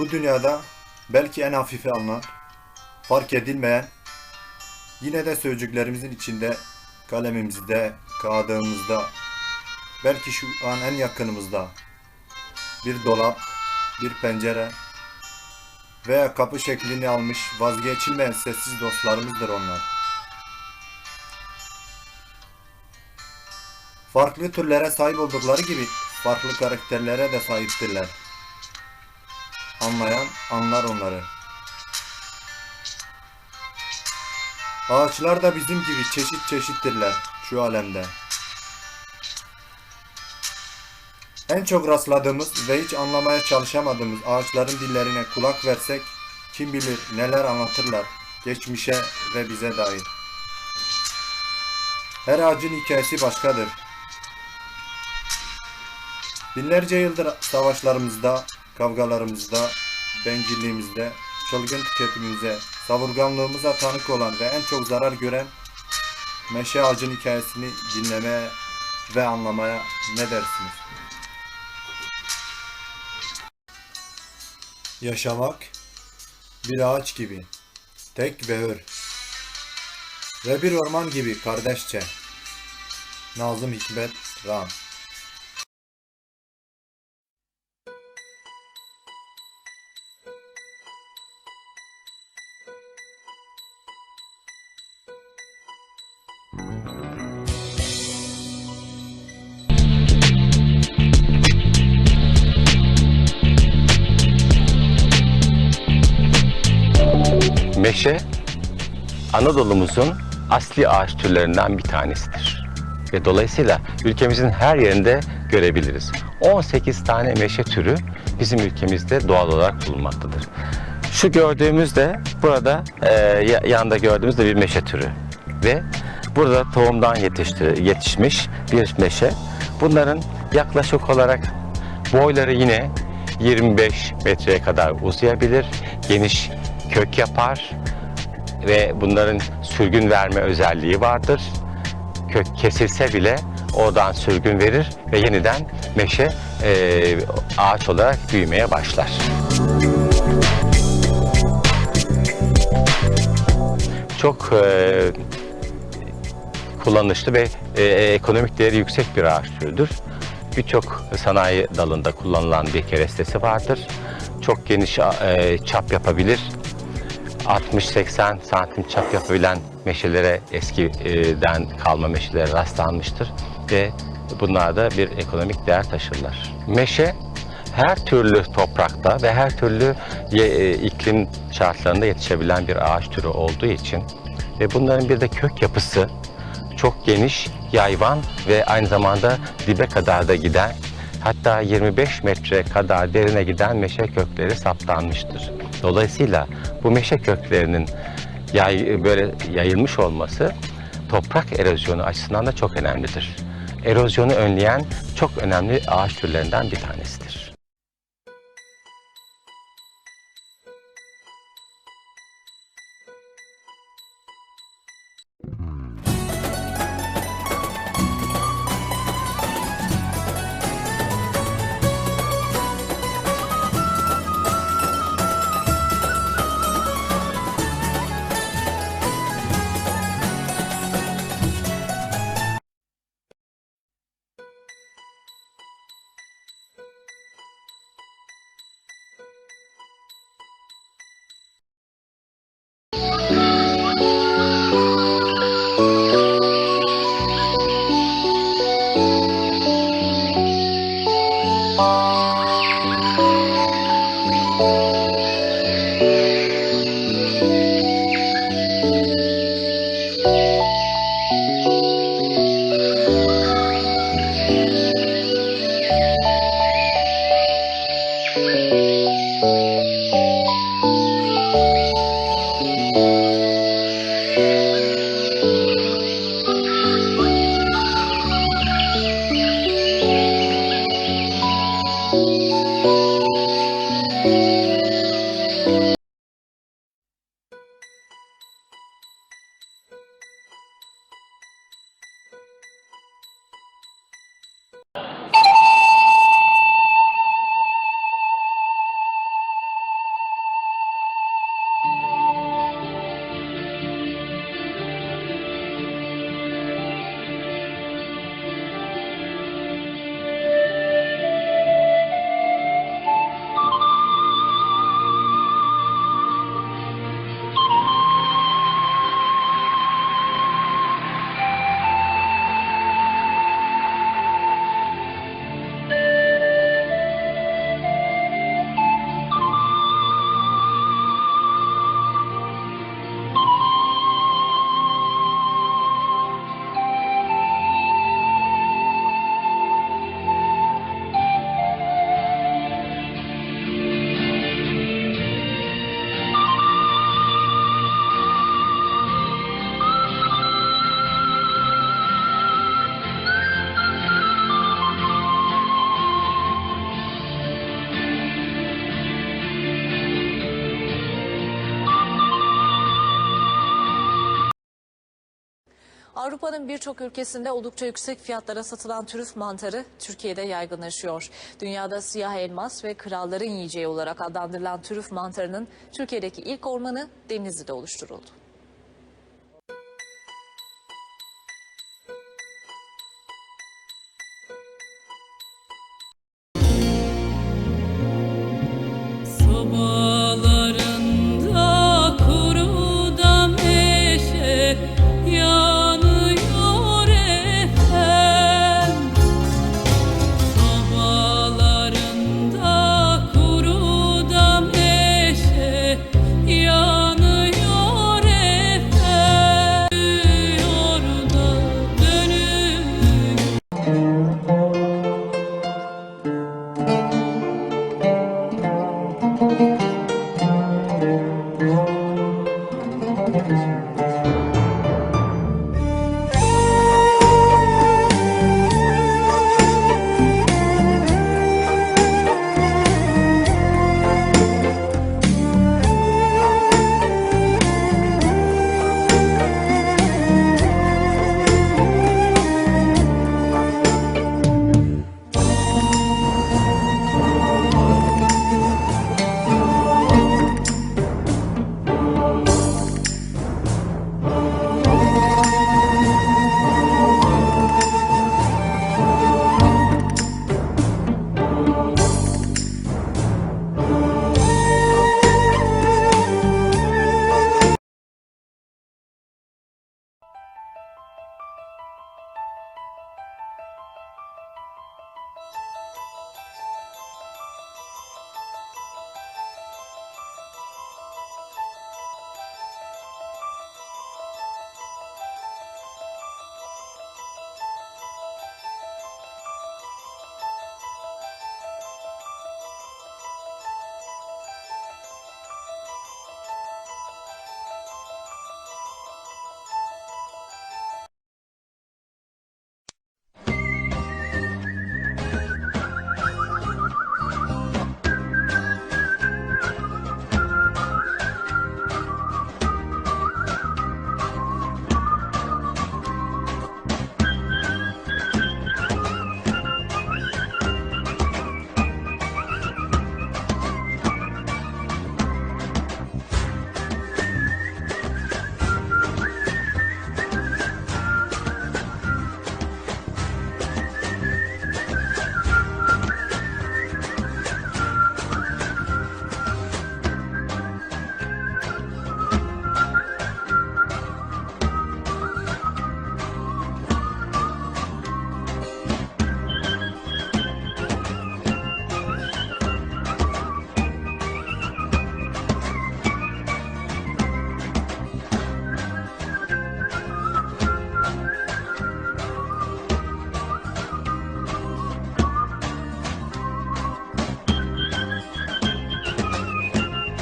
Bu dünyada belki en hafife alınan, fark edilmeyen, yine de sözcüklerimizin içinde, kalemimizde, kağıdımızda, belki şu an en yakınımızda bir dolap, bir pencere veya kapı şeklini almış vazgeçilmeyen sessiz dostlarımızdır onlar. Farklı türlere sahip oldukları gibi farklı karakterlere de sahiptirler. Anlayan anlar onları. Ağaçlar da bizim gibi çeşit çeşittirler şu alemde. En çok rastladığımız ve hiç anlamaya çalışamadığımız ağaçların dillerine kulak versek kim bilir neler anlatırlar geçmişe ve bize dair. Her ağacın hikayesi başkadır. Binlerce yıldır savaşlarımızda, kavgalarımızda, bencilliğimizde, çılgın tüketimimize, savurganlığımıza tanık olan ve en çok zarar gören meşe ağacın hikayesini dinlemeye ve anlamaya ne dersiniz? Yaşamak bir ağaç gibi, tek ve hür ve bir orman gibi kardeşçe. Nazım Hikmet Ram Meşe, Anadolu'muzun asli ağaç türlerinden bir tanesidir. Ve dolayısıyla ülkemizin her yerinde görebiliriz. 18 tane meşe türü bizim ülkemizde doğal olarak bulunmaktadır. Şu gördüğümüz de burada e, ya- yanında gördüğümüz de bir meşe türü. Ve burada tohumdan yetişti, yetişmiş bir meşe. Bunların yaklaşık olarak boyları yine 25 metreye kadar uzayabilir. Geniş kök yapar ve bunların sürgün verme özelliği vardır. Kök kesilse bile oradan sürgün verir ve yeniden meşe e, ağaç olarak büyümeye başlar. Çok e, kullanışlı ve e, ekonomik değeri yüksek bir ağaç türüdür. Birçok sanayi dalında kullanılan bir kerestesi vardır. Çok geniş e, çap yapabilir. 60-80 santim çap yapabilen meşelere eskiden kalma meşelere rastlanmıştır ve bunlar da bir ekonomik değer taşırlar. Meşe her türlü toprakta ve her türlü e, iklim şartlarında yetişebilen bir ağaç türü olduğu için ve bunların bir de kök yapısı çok geniş, yayvan ve aynı zamanda dibe kadar da giden hatta 25 metre kadar derine giden meşe kökleri saptanmıştır. Dolayısıyla bu meşe köklerinin yay, böyle yayılmış olması toprak erozyonu açısından da çok önemlidir. Erozyonu önleyen çok önemli ağaç türlerinden bir tanesidir. Avrupa'nın birçok ülkesinde oldukça yüksek fiyatlara satılan trüf mantarı Türkiye'de yaygınlaşıyor. Dünyada siyah elmas ve kralların yiyeceği olarak adlandırılan trüf mantarının Türkiye'deki ilk ormanı Denizli'de oluşturuldu. Música